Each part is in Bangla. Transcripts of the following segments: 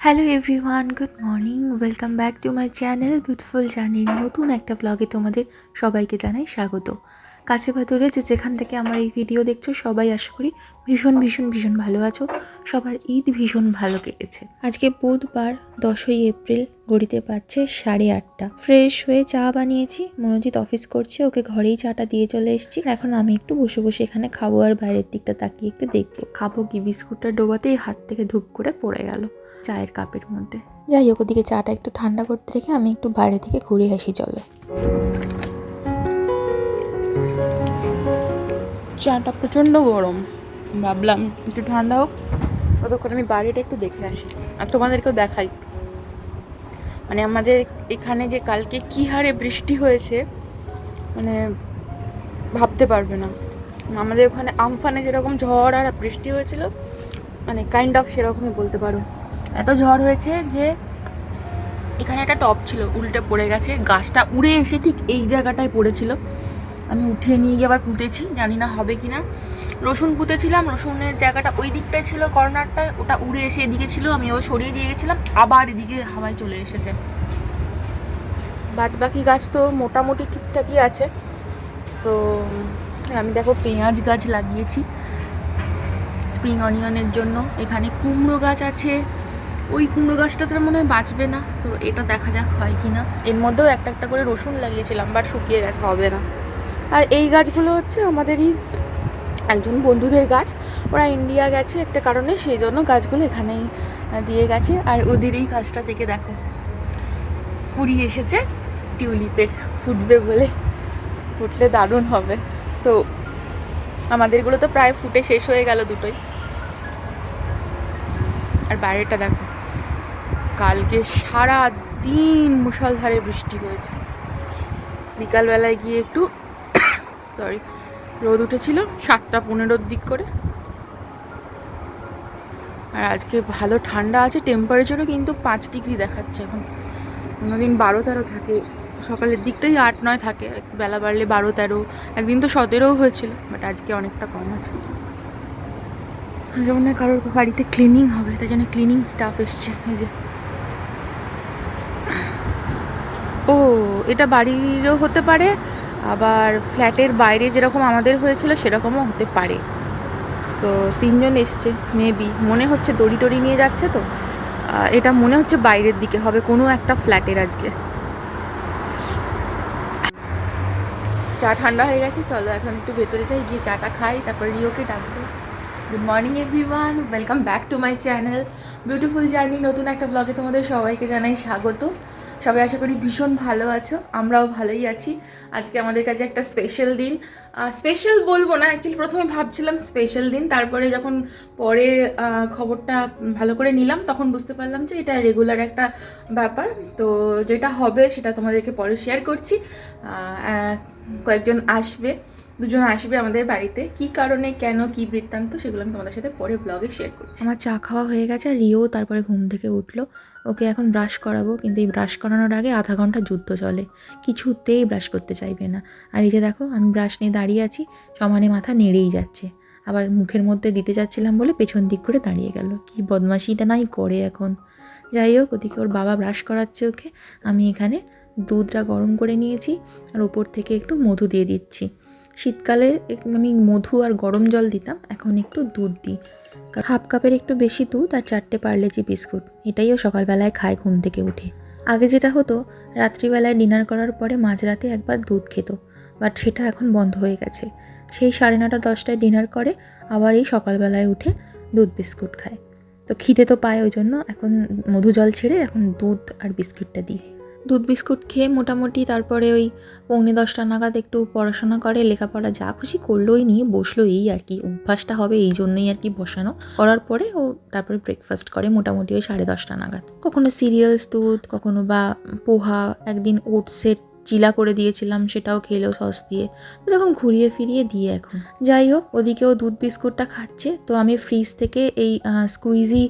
Hello everyone good morning welcome back to my channel beautiful জার্নির নতুন একটা ব্লগে তোমাদের সবাইকে জানাই স্বাগত। কাছে ভেতরে যে যেখান থেকে আমার এই ভিডিও দেখছ সবাই আশা করি ভীষণ ভীষণ ভীষণ ভালো আছো। সবার ঈদ ভীষণ ভালো কেটেছে। আজকে বুধবার দশই এপ্রিল ঘড়িতে পাচ্ছে সাড়ে আটটা। ফ্রেশ হয়ে চা বানিয়েছি মনোজিৎ অফিস করছে ওকে ঘরেই চাটা দিয়ে চলে এসেছি। এখন আমি একটু বসে বসে এখানে খাব আর বাইরের দিকটা তাকিয়ে একটু দেখব। খাব কি? বিস্কুটটা ডোবাতেই হাত থেকে ধূপ করে পড়ে গেল চায়ের কাপের মধ্যে। যাই হোক ওদিকে চাটা একটু ঠান্ডা করতে রেখে আমি একটু বাইরে থেকে ঘুরে আসি চলো। চাটা প্রচণ্ড গরম। ভাবলাম একটু ঠান্ডা হোক। ততক্ষণ আমি বাড়িটা একটু দেখে আসি। আর তোমাদেরকেও দেখাই। মানে আমাদের এখানে যে কালকে কী হারে বৃষ্টি হয়েছে মানে ভাবতে পারবে না। আমাদের ওখানে আমফানে যেরকম ঝড় আর বৃষ্টি হয়েছিল মানে কাইন্ড অফ সেরকমই বলতে পারো। এত ঝড় হয়েছে যে এখানে একটা টপ ছিল, উল্টে পড়ে গেছে। গাছটা উড়ে এসে ঠিক এই জায়গাটায় পড়েছিল। আমি উঠিয়ে নিয়ে গিয়ে আবার পুঁতেছি, জানি না হবে কি না রসুন পুঁতেছিলাম, রসুনের জায়গাটা ওই দিকটায় ছিল, কর্নারটায়, ওটা উড়ে এসে এদিকে ছিল, আমি আবার সরিয়ে দিয়ে গেছিলাম, আবার এদিকে হাওয়ায় চলে এসেছে। বাদ বাকি গাছ তো মোটামুটি ঠিকঠাকই আছে। তো আমি দেখো পেঁয়াজ গাছ লাগিয়েছি স্প্রিং অনিয়নের জন্য। এখানে কুমড়ো গাছ আছে। ওই কুমড়ো গাছটা তো মনে হয় বাঁচবে না, তো এটা দেখা যাক হয় কি না এর মধ্যেও একটা একটা করে রসুন লাগিয়েছিলাম বাট শুকিয়ে গেছে, হবে না। আর এই গাছগুলো হচ্ছে আমাদেরই একজন বন্ধুদের গাছ। ওরা ইন্ডিয়া গেছে একটা কারণে, সেই জন্য গাছগুলো এখানেই দিয়ে গেছে। আর ওদের এই গাছটা থেকে দেখো, কুড়ি এসেছে টিউলিপের, ফুটবে বলে। ফুটলে দারুণ হবে। তো আমাদেরগুলো তো প্রায় ফুটে শেষ হয়ে গেল দুটোই। আর বাইরেটা দেখো, কালকে সারা দিন মুষলধারে বৃষ্টি হয়েছে। বিকালবেলায় গিয়ে একটু সরি রোদ উঠেছিল সাতটা পনেরোর দিক করে। আর আজকে ভালো ঠান্ডা আছে টেম্পারেচারও কিন্তু পাঁচ ডিগ্রি দেখাচ্ছে এখন। অন্যদিন বারো তেরো থাকে, সকালের দিকটাই আট নয় থাকে বেলা বাড়লে বারো তেরো, একদিন তো সতেরোও হয়েছিল বাট আজকে অনেকটা কম আছে। যেমন কারোর বাড়িতে ক্লিনিং হবে, তাই জন্য ক্লিনিং স্টাফ এসছে, এই যে। ও, এটা বাড়িরও হতে পারে আবার ফ্ল্যাটের বাইরে যেরকম আমাদের হয়েছিল সেরকমও হতে পারে। সো তিনজন এসছে মেবি মনে হচ্ছে দড়ি টড়ি নিয়ে যাচ্ছে তো। এটা মনে হচ্ছে বাইরের দিকে হবে, কোনো একটা ফ্ল্যাটের আজকে। চা ঠান্ডা হয়ে গেছে, চলো এখন একটু ভেতরে যাই, গিয়ে চাটা খাই, তারপর রিওকে ডাকবো। Good morning everyone welcome back to my channel beautiful journey নতুন একটা ব্লগে তোমাদের সবাইকে জানাই স্বাগত। সবাই আশা করি ভীষণ ভালো আছো, আমরাও ভালোই আছি। আজকে আমাদের কাছে একটা স্পেশাল দিন। স্পেশাল বলব না অ্যাকচুয়ালি প্রথমে ভাবছিলাম স্পেশাল দিন, তারপরে যখন পরে খবরটা ভালো করে নিলাম, তখন বুঝতে পারলাম যে এটা রেগুলার একটা ব্যাপার। তো যেটা হবে সেটা তোমাদেরকে পরে শেয়ার করছি। কয়েকজন আসবে। দুজন আসবে আমাদের বাড়িতে। কি কারণে, কেন, কি বৃত্তান্ত, সেগুলো আমি তোমাদের সাথে পরে ব্লগে শেয়ার করছি। আমার চা খাওয়া হয়ে গেছে আর রিও তারপরে ঘুম থেকে উঠল। ওকে এখন ব্রাশ করাবো, কিন্তু এই ব্রাশ করানোর আগে আধা ঘণ্টা যুদ্ধ চলে। কিছুতেই ব্রাশ করতে চাইবে না। আর এই যে দেখো, আমি ব্রাশ নিয়ে দাঁড়িয়ে আছি, সমানে মাথা নেড়েই যাচ্ছে। আবার মুখের মধ্যে দিতে যাচ্ছিলাম বলে পেছন দিক করে দাঁড়িয়ে গেল। কি বদমাশিটা নাই করে এখন। যাই হোক, ওদিকে ওর বাবা ব্রাশ করাচ্ছে ওকে। আমি এখানে দুধটা গরম করে নিয়েছি, আর ওপর থেকে একটু মধু দিয়ে দিচ্ছি। শীতকালে আমি মধু আর গরম জল দিতাম, এখন একটু দুধ দিই। হাফ কাপের একটু বেশি দুধ আর চারটে পার্লেজি বিস্কুট এটাইও সকালবেলায় খায় ঘুম থেকে উঠে। আগে যেটা হতো, রাত্রিবেলায় ডিনার করার পরে মাঝরাতে একবার দুধ খেত, বাট সেটা এখন বন্ধ হয়ে গেছে। সেই সাড়ে নটা, দশটায় ডিনার করে, আবার এই সকালবেলায় উঠে দুধ বিস্কুট খায়। তো খিদে তো পায় ওই জন্য, এখন মধু জল ছেড়ে এখন দুধ আর বিস্কুটটা দিই। দুধ বিস্কুট খেয়ে মোটামুটি তারপরে ওই পৌনে দশটা নাগাদ একটু পড়াশোনা করে, লেখাপড়া যা খুশি করলোই নিয়ে বসল, এই আর কি। অভ্যাসটা হবে এই জন্যই আর কি বসানো। করার পরে ও তারপরে ব্রেকফাস্ট করে মোটামুটি ওই সাড়ে দশটা নাগাদ। কখনো সিরিয়ালস দুধ, কখনো বা পোহা, একদিন ওটসের চিলা করে দিয়েছিলাম, সেটাও খেলো সস দিয়ে। এরকম ঘুরিয়ে ফিরিয়ে দিয়ে এখন। যাই হোক ওদিকেও দুধ বিস্কুটটা খাচ্ছে, তো আমি ফ্রিজ থেকে এই স্কুইজি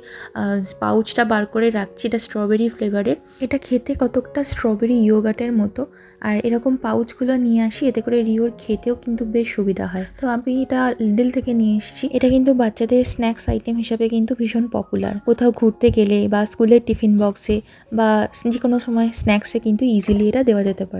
পাউচটা বার করে রাখছি, এটা স্ট্রবেরি ফ্লেভারের এটা খেতে কতকটা স্ট্রবেরি ইয়োগাটের মতো, আর এরকম পাউচগুলো নিয়ে আসি, এতে করে রিওর খেতেও কিন্তু বেশ সুবিধা হয়। তো আমি এটা লিডল থেকে নিয়ে এসেছি। এটা কিন্তু বাচ্চাদের স্ন্যাক্স আইটেম হিসাবে কিন্তু ভীষণ পপুলার কোথাও ঘুরতে গেলে বা স্কুলের টিফিন বক্সে বা যে কোনো সময় স্ন্যাক্সে কিন্তু ইজিলি এটা দেওয়া যেতে পারে।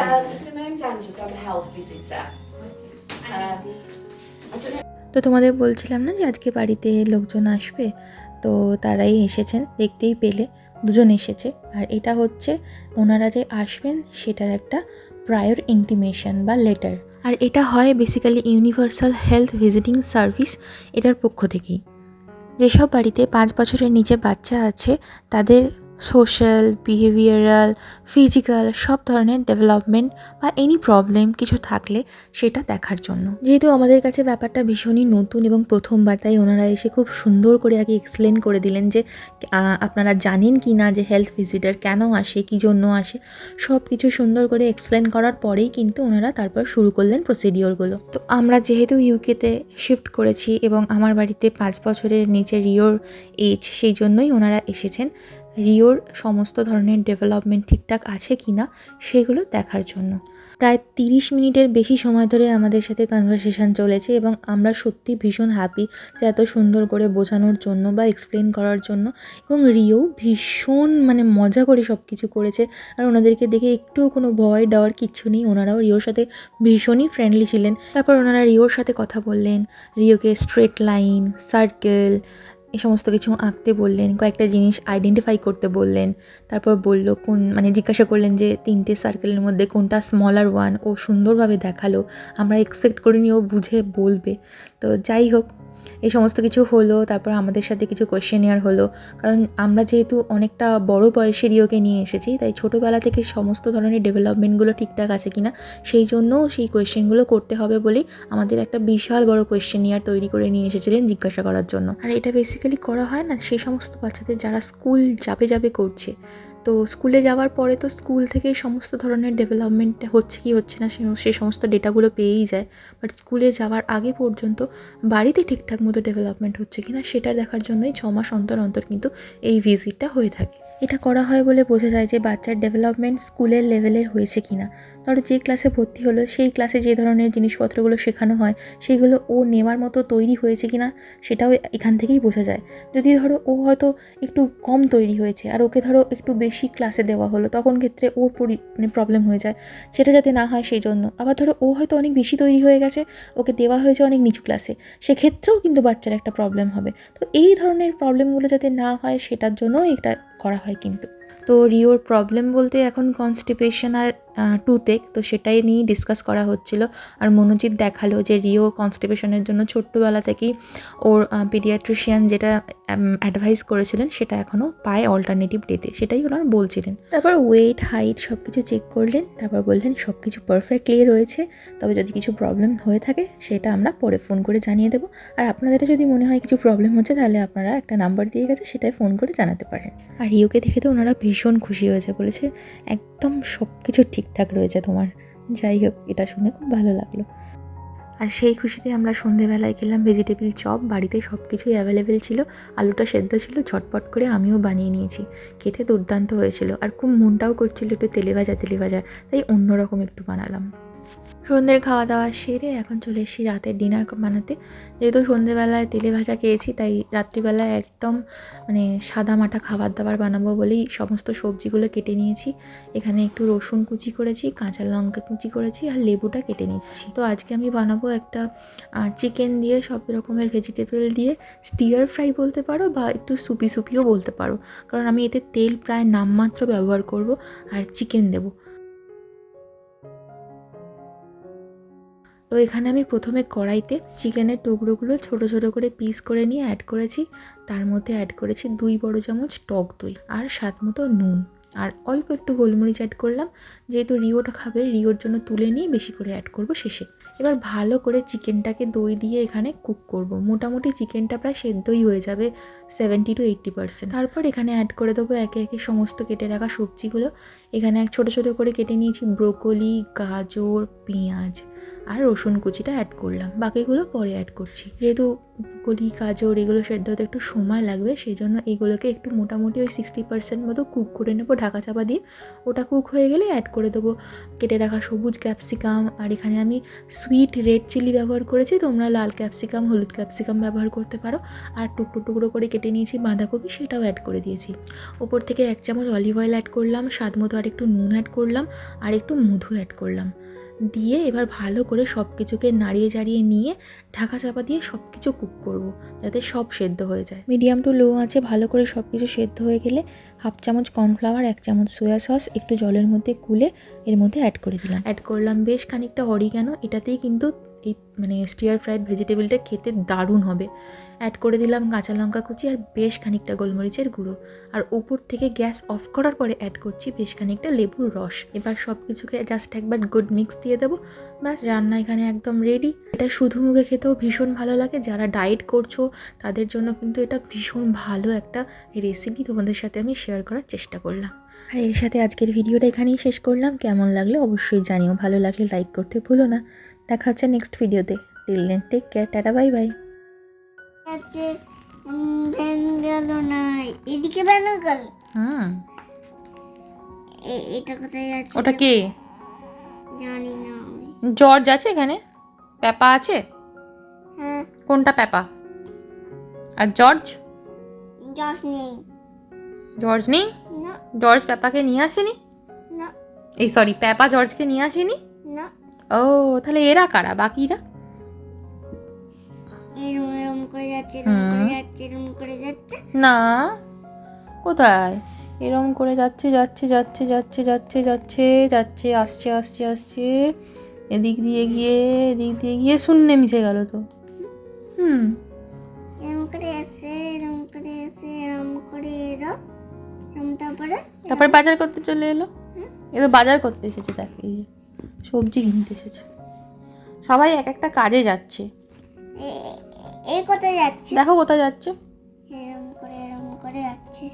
Um. Um, তো তোমাদের বলছিলাম না যে আজকে বাড়িতে লোকজন আসবে? তো তারাই এসেছেন দেখতেই পেলে দুজন এসেছে। আর এটা হচ্ছে ওনারা যে আসবেন সেটার একটা প্রায়র ইন্টিমেশন বা লেটার আর এটা হয় basically universal health visiting service এটার পক্ষ থেকেই। যেসব বাড়িতে পাঁচ বছরের নিচে বাচ্চা আছে তাদের সোশ্যাল, বিহেভিয়ারাল, ফিজিক্যাল সব ধরনের ডেভেলপমেন্ট বা এনি প্রবলেম কিছু থাকলে সেটা দেখার জন্য। যেহেতু আমাদের কাছে ব্যাপারটা ভীষণই নতুন এবং প্রথমবার, তাই ওনারা এসে খুব সুন্দর করে আগে এক্সপ্লেন করে দিলেন যে আপনারা জানেন কি না যে হেলথ ভিজিটার কেন আসে, কী জন্য আসে, সব কিছু সুন্দর করে এক্সপ্লেন করার পরেই কিন্তু ওনারা তারপর শুরু করলেন প্রসিডিওরগুলো তো আমরা যেহেতু ইউকেতে শিফট করেছি এবং আমার বাড়িতে পাঁচ বছরের নিচে রিওর এজ সেই জন্যই ওনারা এসেছেন। রিওর সমস্ত ধরনের ডেভেলপমেন্ট ঠিকঠাক আছে কি না সেগুলো দেখার জন্য। প্রায় তিরিশ মিনিটের বেশি সময় ধরে আমাদের সাথে কনভারসেশন চলেছে এবং আমরা সত্যি ভীষণ হ্যাপি যে এত সুন্দর করে বোঝানোর জন্য বা এক্সপ্লেন করার জন্য এবং রিও ভীষণ মানে মজা করে সব কিছু করেছে। আর ওনাদেরকে দেখে একটুও কোনো ভয় দেওয়ার কিচ্ছু নেই। ওনারাও রিওর সাথে ভীষণই ফ্রেন্ডলি ছিলেন। তারপর ওনারা রিওর সাথে কথা বললেন। রিওকে স্ট্রেট লাইন সার্কেল এই সমস্ত কিছু আঁকতে বললেন, কয়েকটা জিনিস আইডেন্টিফাই করতে বললেন। তারপর বলল কোন মানে জিজ্ঞাসা করলেন যে তিনটে সার্কেলের মধ্যে কোনটা স্মলার ওয়ান ও সুন্দরভাবে দেখাল। আমরা এক্সপেক্ট করিনি ও বুঝে বলবে। তো যাই হোক, এই সমস্ত কিছু হলো। তারপর আমাদের সাথে কিছু কোয়েশ্চেনিয়ার হলো। কারণ আমরা যেহেতু অনেকটা বড় বয়সের ইয়োকে নিয়ে এসেছি, তাই ছোটোবেলা থেকে সমস্ত ধরনের ডেভেলপমেন্টগুলো ঠিকঠাক আছে কিনা, সেই জন্য সেই কোয়েশ্চেনগুলো করতে হবে বলেই আমাদের একটা বিশাল বড় কোয়েশ্চেনিয়ার তৈরি করে নিয়ে এসেছিলেন জিজ্ঞাসা করার জন্য। আর এটা বেসিক্যালি করা হয় না, সেই সমস্ত বাচ্চাদের যারা স্কুল যাবে যাবে করছে। তো স্কুলে যাওয়ার পরে তো স্কুল থেকেই সমস্ত ধরনের ডেভেলপমেন্ট হচ্ছে কি হচ্ছে না সে সমস্ত ডেটাগুলো পেয়েই যায়। বাট স্কুলে যাওয়ার আগে পর্যন্ত বাড়িতে ঠিকঠাক মতো ডেভেলপমেন্ট হচ্ছে কি না সেটা দেখার জন্যই ছ মাস অন্তর অন্তর কিন্তু এই ভিজিটটা হয়ে থাকে। এটা করা হয় বলে বোঝা যায় যে বাচ্চার ডেভেলপমেন্ট স্কুলের লেভেলের হয়েছে কি না ধরো যে ক্লাসে ভর্তি হলো, সেই ক্লাসে যে ধরনের জিনিসপত্রগুলো শেখানো হয় সেইগুলো ও নেওয়ার মতো তৈরি হয়েছে কি না সেটাও এখান থেকেই বোঝা যায়। যদি ধরো ও হয়তো একটু কম তৈরি হয়েছে, আর ওকে ধরো একটু বেশি ক্লাসে দেওয়া হলো, তখন ক্ষেত্রে ওর পরি মানে প্রবলেম হয়ে যায়। সেটা যাতে না হয় সেই জন্য। আবার ধরো ও হয়তো অনেক বেশি তৈরি হয়ে গেছে, ওকে দেওয়া হয়েছে অনেক নিচু ক্লাসে সেক্ষেত্রেও কিন্তু বাচ্চার একটা প্রবলেম হবে। তো এই ধরনের প্রবলেমগুলো যাতে না হয়, সেটার জন্যও এটা করা হয় কিন্তু তো রিওর প্রবলেম বলতে এখন কনস্টিপেশন আর টুথেক তো সেটাই নিয়েই ডিসকাস করা হচ্ছিল। আর মনোজিৎ দেখাল যে রিও কনস্টিপেশনের জন্য ছোট্টবেলা থেকেই ওর পিডিয়াট্রিশিয়ান যেটা অ্যাডভাইস করেছিলেন সেটা এখনও পায় অল্টারনেটিভ ডেতে সেটাই ওনার বলছিলেন। তারপর ওয়েট হাইট সব কিছু চেক করলেন তারপর বললেন সব কিছু পারফেক্টলি রয়েছে তবে যদি কিছু প্রবলেম হয়ে থাকে সেটা আমরা পরে ফোন করে জানিয়ে দেবো। আর আপনাদেরও যদি মনে হয় কিছু প্রবলেম হচ্ছে তাহলে আপনারা একটা নাম্বার দিয়ে গেছে সেটাই ফোন করে জানাতে পারেন। আর রিওকে দেখে তো ওনারা ভীষণ খুশি হয়েছে, বলেছে, একদম সব কিছু ঠিকঠাক রয়েছে তোমার। যাই হোক, এটা শুনে খুব ভালো লাগল। আর সেই খুশিতে আমরা সন্ধেবেলায় গেলাম ভেজিটেবিল চপ বাড়িতে সব কিছুই অ্যাভেলেবেল ছিল, আলুটা সেদ্ধ ছিল, ঝটপট করে আমিও বানিয়ে নিয়েছি। খেতে দুর্দান্ত হয়েছিল, আর খুব মনটাও করছিল একটু তেলে ভাজা তেলে ভাজা, তাই অন্যরকম একটু বানালাম। সন্ধ্যের খাওয়া দাওয়া সেরে এখন চলে এসেছি রাতের ডিনার বানাতে। যেহেতু সন্ধেবেলায় তেলে ভাজা খেয়েছি, তাই রাত্রিবেলায় একদম মানে সাদা মাটা খাবার দাবার বানাবো বলেই সমস্ত সবজিগুলো কেটে নিয়েছি। এখানে একটু রসুন কুচি করেছি, কাঁচা লঙ্কা কুচি করেছি আর লেবুটা কেটে নিচ্ছি। তো আজকে আমি বানাবো একটা চিকেন দিয়ে সব রকমের ভেজিটেবল দিয়ে স্টিয়ার ফ্রাই বলতে পারো বা একটু সুপি সুপিও বলতে পারো। কারণ আমি এতে তেল প্রায় নামমাত্র ব্যবহার করব আর চিকেন দেবো। তো এখানে আমি প্রথমে কড়াইতে চিকেনের টুকরোগুলো ছোট ছোট করে পিস করে নিয়ে অ্যাড করেছি। তার মধ্যে অ্যাড করেছি দুই বড় চামচ টক দই আর স্বাদ মতো নুন। আর অল্প একটু গোলমরিচ অ্যাড করলাম। যেহেতু রিওটা খাবে, রিওর জন্য তুলে নিয়ে বেশি করে অ্যাড করব শেষে। এবার ভালো করে চিকেনটাকে দই দিয়ে এখানে কুক করব। মোটামুটি চিকেনটা প্রায় সেদ্ধই হয়ে যাবে সেভেন্টি টু এইট্টি পার্সেন্ট তারপর এখানে অ্যাড করে দেবো একে একে সমস্ত কেটে রাখা সবজিগুলো। এখানে এক ছোটো ছোটো করে কেটে নিয়েছি ব্রোকলি, গাজর, পেঁয়াজ আর রসুন কুচিটা অ্যাড করলাম। বাকিগুলো পরে অ্যাড করছি। যেহেতু ব্রোকলি, গাজর এগুলো সেদ্ধ হতে একটু সময় লাগবে সেই জন্য এগুলোকে একটু মোটামুটি ওই সিক্সটি পার্সেন্ট মতো কুক করে নেব, ঢাকা চাপা দিয়ে। ওটা কুক হয়ে গেলে অ্যাড করে দেবো। কেটে রাখা সবুজ ক্যাপসিকাম আর এখানে আমি সুইট রেড চিলি ব্যবহার করেছি। তোমরা লাল ক্যাপসিকাম হলুদ ক্যাপসিকাম ব্যবহার করতে পারো। আর টুকরো টুকরো করে কেটে নিয়েছি বাঁধাকপি, সেটাও অ্যাড করে দিয়েছি। ওপর থেকে এক চামচ অলিভ অয়েল অ্যাড করলাম। স্বাদ মতো আর একটু নুন অ্যাড করলাম আর একটু মধু অ্যাড করলাম। দিয়ে এবার ভালো করে সব কিছুকে নাড়িয়ে চাড়িয়ে নিয়ে ঢাকা চাপা দিয়ে সব কিছু কুক করব যাতে সব সেদ্ধ হয়ে যায়। মিডিয়াম টু লো আছে ভালো করে সব কিছু সেদ্ধ হয়ে গেলে হাফ চামচ কর্নফ্লাওয়ার এক চামচ সোয়া সস একটু জলের মধ্যে গুলে এর মধ্যে অ্যাড করে দিলাম। অ্যাড করলাম বেশ খানিকটা অরিগ্যানো এটাতেই কিন্তু এই মানে স্টিয়ার ফ্রাইড ভেজিটেবলটা খেতে দারুণ হবে। অ্যাড করে দিলাম কাঁচা লঙ্কা কুচি আর বেশ খানিকটা গোলমরিচের গুঁড়ো। আর উপর থেকে গ্যাস অফ করার পরে অ্যাড করছি বেশ খানিকটা লেবুর রস। এবার সব কিছুকে জাস্ট একবার গুড মিক্স দিয়ে দেবো। ব্যাস, রান্না এখানে একদম রেডি এটা শুধু মুখে খেতেও ভীষণ ভালো লাগে। যারা ডায়েট করছ, তাদের জন্য কিন্তু এটা ভীষণ ভালো একটা রেসিপি তোমাদের সাথে আমি শেয়ার করার চেষ্টা করলাম। আর এর সাথে আজকের ভিডিওটা এখানেই শেষ করলাম। কেমন লাগল অবশ্যই জানিও। ভালো লাগলে লাইক করতে ভুলো না। দেখা হচ্ছে নেক্সট ভিডিওতে till then take care tata bye bye এদিকে হুম। এ- এটা কোথায় যাচ্ছে? ওটা কে? জানি না জর্জ আছে এখানে? পেপা আছে? হ্যাঁ। কোনটা পেপা আর জর্জ? জস নেই। জর্জ নেই? না। জর্জ পেপাকে নিয়ে আসেনি? না। এই সরি পেপা জর্জকে নিয়ে আসেনি? ও তাহলে এরা কারা? বাকিরা? না। কোথায়? এরম করে যাচ্ছে যাচ্ছে যাচ্ছে যাচ্ছে যাচ্ছে যাচ্ছে যাচ্ছে আসছে আসছে আসছে। এদিক দিয়ে গিয়ে এদিক দিয়ে গিয়ে শূন্যে মিশে গেল তো। হুম। তারপরে বাজার করতে চলে এলো? এ তো বাজার করতে এসেছে দেখ এই সবজি কিনতে এসেছে। সবাই এক একটা কাজে যাচ্ছে। এই কোথায় যাচ্ছে? দেখো কোথায় যাচ্ছে। এরম করে এরম করে যাচ্ছে।